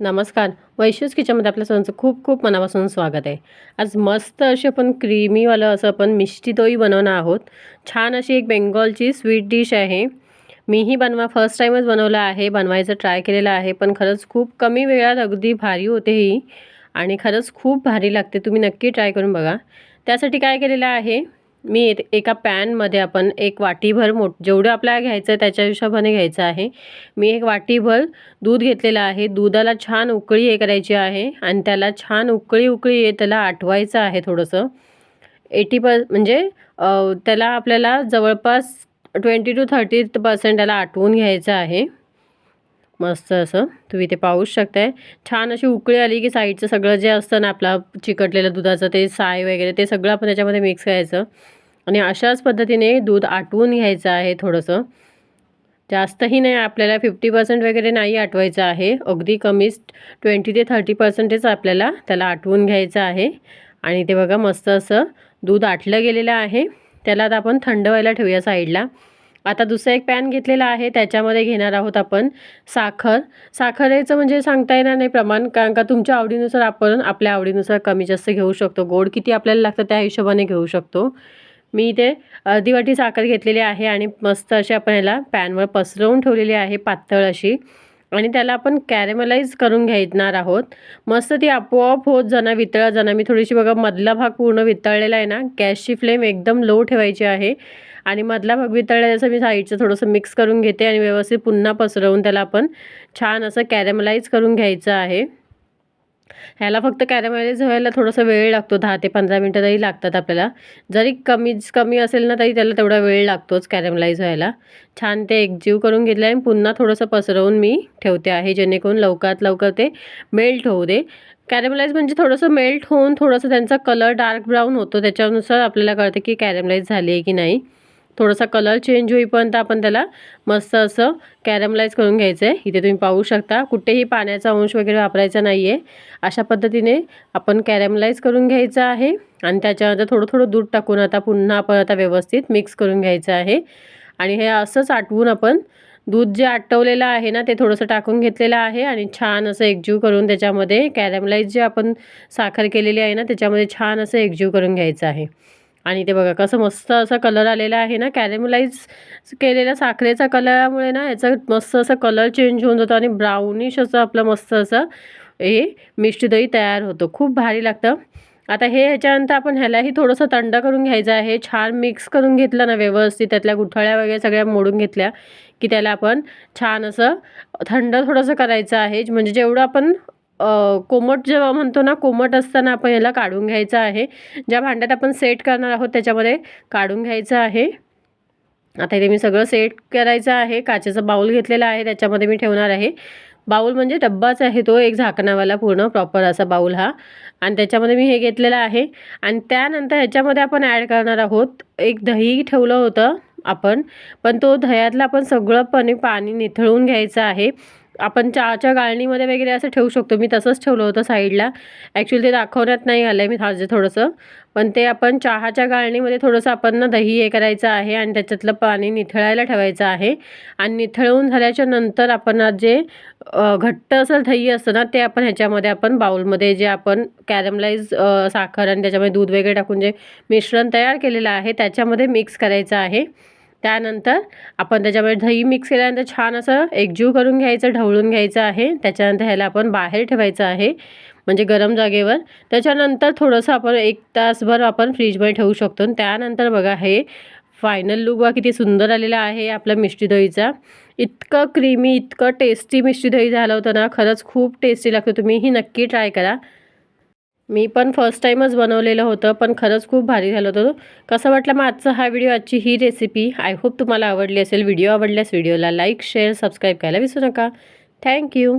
नमस्कार. वैश्यूज किचनमध्ये आपल्या सर्वांचं खूप खूप मनापासून स्वागत आहे. आज मस्त असे आपण क्रीमीवालं असं आपण मिष्टी दोई बनवणार आहोत. छान अशी एक बेंगॉलची स्वीट डिश आहे. मीही बनवा फर्स्ट टाईमच बनवलं आहे बनवायचं ट्राय केलेलं आहे पण खरंच खूप कमी वेळात अगदी भारी होते ही. आणि खरंच खूप भारी लागते तुम्ही नक्की ट्राय करून बघा. त्यासाठी काय केलेलं आहे? मी एका पॅनमध्ये आपण एक वाटीभर मोठ जेवढं आपल्याला घ्यायचं आहे त्याच्या हिशोबाने घ्यायचं आहे. मी एक वाटीभर दूध घेतलेलं आहे. दुधाला छान उकळी हे करायची आहे आणि त्याला छान उकळी उकळी हे त्याला आठवायचं आहे थोडंसं. एटी प म्हणजे त्याला आपल्याला जवळपास ट्वेंटी टू थर्टी पर्सेंट त्याला आठवून घ्यायचं आहे. मस्त असं. तुम्ही ते पाहूच शकताय. छान अशी उकळी आली की साईडचं सगळं जे असतं ना आपला चिकटलेलं दुधाचं ते साय वगैरे ते सगळं आपण त्याच्यामध्ये मिक्स करायचं. आणि अशाच पद्धतीने दूध आटवून घ्यायचं आहे थोडंसं. जास्तही नाही आपल्याला फिफ्टी पर्सेंट वगैरे नाही आटवायचं आहे. अगदी कमीच ट्वेंटी ते थर्टी पर्सेंटेज आपल्याला त्याला आटवून घ्यायचं आहे. आणि ते बघा मस्त असं दूध आटलं गेलेलं आहे. त्याला आता आपण थंड व्हायला ठेवूया साईडला आता दुसरा एक पॅन घेतलेला आहे त्याच्यामध्ये घेणार आहोत आपण साखर. साखरेचं म्हणजे सांगता येणार नाही प्रमाण कारण का तुमच्या आवडीनुसार आपण आपल्या आवडीनुसार कमी जास्त घेऊ शकतो. गोड किती आपल्याला लागतं त्या हिशोबाने घेऊ शकतो. मी इथे अर्धी वाटी साखर घेतलेली आहे आणि मस्त अशी आपण याला पॅनवर पसरवून ठेवलेली आहे पातळ अशी. आणि त्याला आपण कॅरेमलाईज करून घेणार आहोत. मस्त ती आपोआप होत जाणार वितळत जाणार. मी थोडीशी बघा मधला भाग पूर्ण वितळलेला आहे ना. गॅसची फ्लेम एकदम लो ठेवायची आहे. आणि मधला भाग वितळल्याचं मी साईडचं थोडंसं मिक्स करून घेते आणि व्यवस्थित पुन्हा पसरवून त्याला आपण छान असं कॅरेमलाइज करून घ्यायचं आहे. ह्याला फक्त कॅरेमलाईज व्हायला थोडासा वेळ लागतो दहा ते पंधरा मिनटं तरी लागतात आपल्याला. जरी कमीच कमी असेल ना तरी त्याला तेवढा वेळ लागतोच कॅरेमलाईज व्हायला. छान ते एकजीव करून घेतलं आहे पुन्हा थोडंसं पसरवून मी ठेवते आहे जेणेकरून लवकरात लवकर ते मेल्ट होऊ दे. कॅरेमलाइज म्हणजे थोडंसं मेल्ट होऊन थोडंसं त्यांचा कलर डार्क ब्राऊन होतो त्याच्यानुसार आपल्याला कळतं की कॅरेमलाइज झाली आहे की नाही. थोडासा कलर चेंज होईपर्यंत आपण त्याला मस्त असं कॅरमलाईज करून घ्यायचं आहे इथे तुम्ही पाहू शकता कुठेही पाण्याचा अंश वगैरे वापरायचा नाही आहे अशा पद्धतीने आपण कॅरमलाईज करून घ्यायचं आहे आणि त्याच्यानंतर थोडं थोडं दूध टाकून आता पुन्हा आपण आता व्यवस्थित मिक्स करून घ्यायचं आहे. आणि हे असंच आटवून आपण दूध जे आटवलेलं आहे ना ते थोडंसं टाकून घेतलेलं आहे आणि छान असं एकजीव करून त्याच्यामध्ये कॅरमलाईज जे आपण साखर केलेली आहे ना त्याच्यामध्ये छान असं एकजीव करून घ्यायचं आहे. आणि ते बघा कसं मस्त असा कलर आलेला आहे ना कॅरेमलाईज केलेल्या साखरेचा कलरामुळे ना याचा मस्त असा कलर चेंज होऊन जातो आणि ब्राउनिश असं आपलं मस्त असं हे मिष्टी दही तयार होतं. खूप भारी लागतं. आता हे ह्याच्यानंतर आपण ह्यालाही थोडंसं थंड करून घ्यायचं आहे. छान मिक्स करून घेतलं ना व्यवस्थित त्यातल्या गुठळ्या वगैरे सगळ्या मोडून घेतल्या की त्याला आपण छान असं थंड थोडंसं करायचं आहे. म्हणजे जेवढं आपण कोमट जेव्हा म्हणतो ना कोमट असताना आपण याला काढून घ्यायचं आहे. ज्या भांड्यात आपण सेट करणार आहोत त्याच्यामध्ये काढून घ्यायचं आहे. आता इथे मी सगळं सेट करायचं आहे. काचेचा बाऊल घेतलेला आहे. त्याच्यामध्ये मी ठेवणार आहे. बाऊल म्हणजे डब्बाच आहे तो एक झाकणावाला पूर्ण प्रॉपर असा बाऊल हा. आणि त्याच्यामध्ये मी हे घेतलेलं आहे. आणि त्यानंतर ह्याच्यामध्ये आपण ॲड करणार आहोत एक दही ठेवलं होतं आपण. पण तो दह्यातलं आपण सगळं पाणी पाणी निथळून घ्यायचं आहे. आपण चहाच्या गाळणीमध्ये वगैरे असं ठेवू शकतो. मी तसंच ठेवलं होतं साईडला. ॲक्च्युली ते दाखवण्यात नाही आलं आहे मी थाजे थोडंसं. पण ते आपण चहाच्या गाळणीमध्ये थोडंसं आपण ना दही हे करायचं आहे आणि त्याच्यातलं पाणी निथळायला ठेवायचं आहे. आणि निथळून झाल्याच्यानंतर आपण जे घट्ट असं दही असतं ना ते आपण ह्याच्यामध्ये आपण बाउलमध्ये जे आपण कॅरमलाईज साखर आणि त्याच्यामध्ये दूध वगैरे टाकून जे मिश्रण तयार केलेलं आहे त्याच्यामध्ये मिक्स करायचं आहे. त्यानंतर आपण त्याच्यामध्ये दही मिक्स केल्यानंतर छान असं एकजीव करून घ्यायचं ढवळून घ्यायचं आहे. त्याच्यानंतर ह्याला आपण बाहेर ठेवायचं आहे म्हणजे गरम जागेवर. त्याच्यानंतर थोडंसं आपण एक तासभर आपण फ्रीजमध्ये ठेवू शकतो. आणि त्यानंतर बघा हे फायनल लुक बघा किती सुंदर आलेला आहे आपल्या मिष्टी दहीचा. इतकं क्रीमी इतकं टेस्टी मिष्टी दही झालं होतं ना खरंच खूप टेस्टी लागतं. तुम्हीही नक्की ट्राय करा. मी पण फर्स्ट टाईमच बनवलेलं होतं पण खरंच खूप भारी झालं होतं. कसं वाटलं मग आजचा हा व्हिडिओ आजची ही रेसिपी आय होप तुम्हाला आवडली असेल. व्हिडिओ आवडल्यास व्हिडिओला लाईक शेअर सबस्क्राईब करायला विसरू नका. थँक्यू